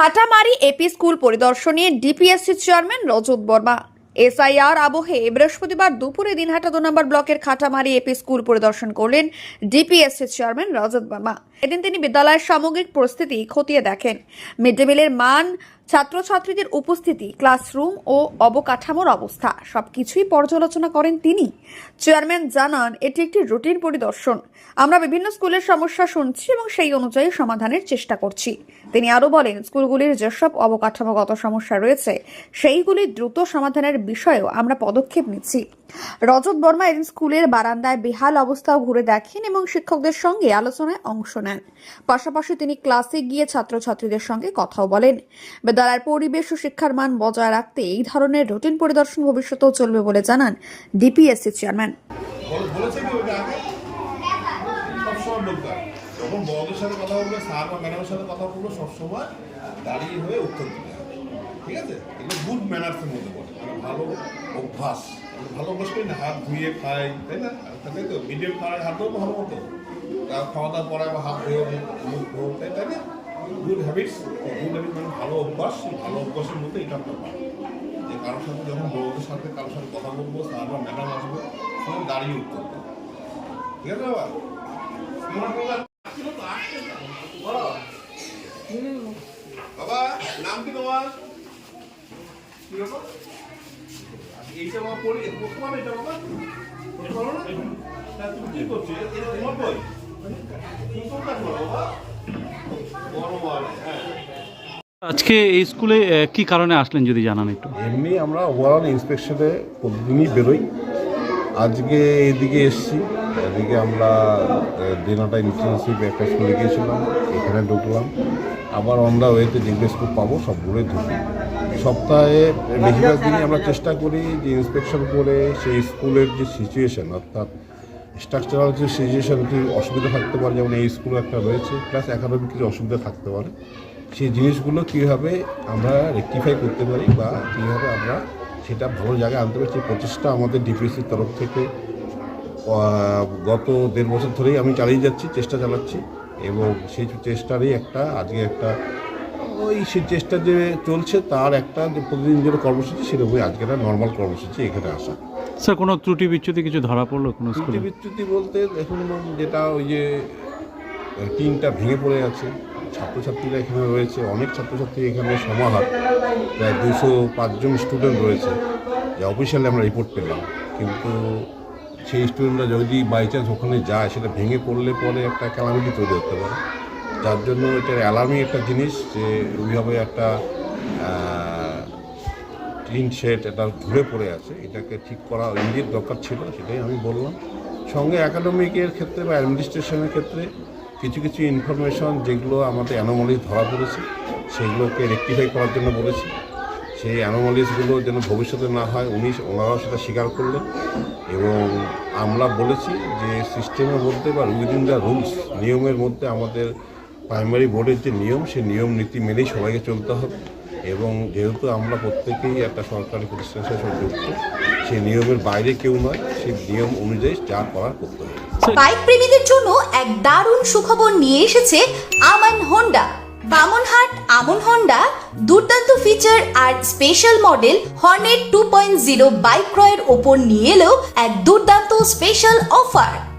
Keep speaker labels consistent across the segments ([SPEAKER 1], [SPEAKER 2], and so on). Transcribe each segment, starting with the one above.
[SPEAKER 1] Khatamari AP school পরিদর্শনে DPSC chairman Rajat Barma. SIR আবহে বৃহস্পতিবার দুপুরে দিনহাটা দু নম্বর ব্লকের খাটামারি এপি স্কুল পরিদর্শন করলেন ডিপিএসসি চেয়ারম্যান রজত বর্মা। এদিন তিনি বিদ্যালয়ের সামগ্রিক পরিস্থিতি খতিয়ে দেখেন। মিড ডে মিলের মান ছাত্রছাত্রীদের উপস্থিতি, ক্লাসরুম ও অবকাঠামোর অবস্থা, সবকিছুই পর্যালোচনা করেন তিনি। চেয়ারম্যান জানান, এটি একটি রুটিন পরিদর্শন। আমরা বিভিন্ন স্কুলের সমস্যা শুনছি এবং সেই অনুযায়ী সমাধানের চেষ্টা করছি। তিনি আরও বলেন, স্কুলগুলির যেসব অবকাঠামোগত সমস্যা রয়েছে, সেইগুলি দ্রুত সমাধানের বিষয়েও আমরা পদক্ষেপ নিচ্ছি। রজত বর্মা এদিন স্কুলের বারান্দায় বেহাল অবস্থাও ঘুরে দেখেন এবং শিক্ষকদের সঙ্গে আলোচনায় অংশ নেন। পাশাপাশি তিনি ক্লাসে গিয়ে ছাত্রছাত্রীদের সঙ্গে কথাও বলেন। বিদ্যালয়ের পরিবেশ ও শিক্ষার মান বজায় রাখতে এই ধরনের রুটিন পরিদর্শন ভবিষ্যতেও চলবে বলে জানান ডিপিএসসি চেয়ারম্যান।
[SPEAKER 2] ঠিক আছে? এগুলো গুড ম্যানার্সের মধ্যে পড়ে মানে ভালো অভ্যাস। আমরা ভালো অভ্যাস করি না, হাত ধুয়ে খাই, তাই না? তাই তো মিডিয়াম খাওয়ার হাত ধোবো ভালো মতো। খাওয়া দাওয়া পরে আবার হাত ধুয়ে মুখ- মুখ তাই তাই না? গুড হ্যাবিটস গুড হ্যাবিট মানে ভালো অভ্যাস, ভালো অভ্যাসের মধ্যে এটা একটা যে কারোর সাথে যখন বড়দের সাথে কারোর সাথে কথা বলব, স্যার বা ম্যাডাম আসবে তখন দাঁড়িয়ে উঠতে দেবো। ঠিক আছে, বাবা। বাবা, নাম কি তোমার? কি বাবা এইটা বাবা পড়ি পড়তে পারো এটা বাবা পড়তে না? তা তুমি কি করছ? এটা এটা তোমার বই? তুমি কোন করো বাবা? বড় হ্যাঁ।
[SPEAKER 3] আজকে এই স্কুলে কি কারণে আসলেন যদি জানান একটু?
[SPEAKER 4] এমনি আমরা ওভারঅল ইন্সপেকশনে প্রতিদিনই বেরোই। আজকে এদিকে এসছি এদিকে আমরা দিনাটা ইন্টার্নশিপ একটা স্কুলে গিয়েছিলাম এখানে ঢুকলাম। আবার অন দ্য ওয়েতে যেগুলো স্কুল পাবো সবগুলোই ঢুকি সপ্তাহে বেশিরভাগ দিনই আমরা চেষ্টা করি যে ইন্সপেকশন করে সেই স্কুলের যে সিচুয়েশন অর্থাৎ স্ট্রাকচারাল যে সিচুয়েশন কি অসুবিধা থাকতে পারে, যেমন এই স্কুল একটা রয়েছে প্লাস একাডেমিক কিছু অসুবিধা থাকতে পারে। সেই জিনিসগুলো কীভাবে আমরা রেকটিফাই করতে পারি বা কীভাবে আমরা সেটা ভালো জায়গায় আনতে পারি, সেই প্রচেষ্টা আমাদের ডিপিএসির তরফ থেকে গত দেড় বছর ধরেই আমি চালিয়ে যাচ্ছি, চেষ্টা চালাচ্ছি। এবং সেই চেষ্টারই একটা, আজকে একটা ওই সেই চেষ্টা যে চলছে তার একটা যে প্রতিদিন যেটা কর্মসূচি সেরকমই আজকে একটা নর্মাল কর্মসূচি এখানে আসা।
[SPEAKER 3] স্যার কোনো ত্রুটি বিচ্যুতি কিছু ধরা পড়ল কোনো
[SPEAKER 4] ত্রুটি বিচ্যুতি বলতে দেখুন যেটা ওই যে টিনটা ভেঙে পড়ে আছে। ছাত্রছাত্রীরা এখানে রয়েছে অনেক ছাত্রছাত্রী এখানে সমাহার। প্রায় দুশো পাঁচজন স্টুডেন্ট রয়েছে যে অফিসিয়ালি আমরা রিপোর্ট পেলাম। কিন্তু সেই স্টুডেন্টরা যদি বাই চান্স ওখানে যায় সেটা ভেঙে পড়লে পরে একটা ক্যালামিটি তৈরি হতে পারে। যার জন্য এটার অ্যালার্মিং একটা জিনিস যে ওইভাবে একটা টিন শেড এটা ঘুরে পড়ে আছে। এটাকে ঠিক করা ইন্ডিয়ার দরকার ছিল, সেটাই আমি বললাম। সঙ্গে একাডেমিকের ক্ষেত্রে বা অ্যাডমিনিস্ট্রেশনের ক্ষেত্রে কিছু কিছু ইনফরমেশন যেগুলো আমাদের অ্যানোমালি ধরা পড়েছে, সেগুলোকে রেকটিফাই করার জন্য বলেছি। সেই অ্যানোমালিসগুলো যেন ভবিষ্যতে না হয়, উনি ওনারাও সেটা স্বীকার করলেন। এবং আমরা বলেছি যে সিস্টেমের মধ্যে বা উইদিন দ্য রুলস নিয়মের মধ্যে আমাদের প্রাইমারি বোর্ডের যে নিয়ম, সেই নিয়ম, নীতি মেনেই সবাইকে চলতে হবে। এবং যেহেতু আমরা প্রত্যেকেই একটা সরকারি প্রতিষ্ঠানের সাথে যুক্ত সেই নিয়মের বাইরে কেউ নয়, সেই নিয়ম অনুযায়ী যা করার করতে হবে।
[SPEAKER 5] বাইক প্রেমীদের জন্য এক দারুণ সুখবর নিয়ে এসেছে আমান হোন্ডা বামনহাট আমন হন্ডা দুর্দান্ত ফিচার আর special model Hornet two point zero bike ক্রয়ের ওপর নিয়ে এলেও এক দুর্দান্ত স্পেশাল অফার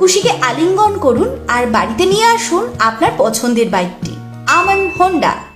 [SPEAKER 5] খুশিকে আলিঙ্গন করুন আর বাড়িতে নিয়ে আসুন আপনার পছন্দের বাইকটি। আমান হোন্ডা।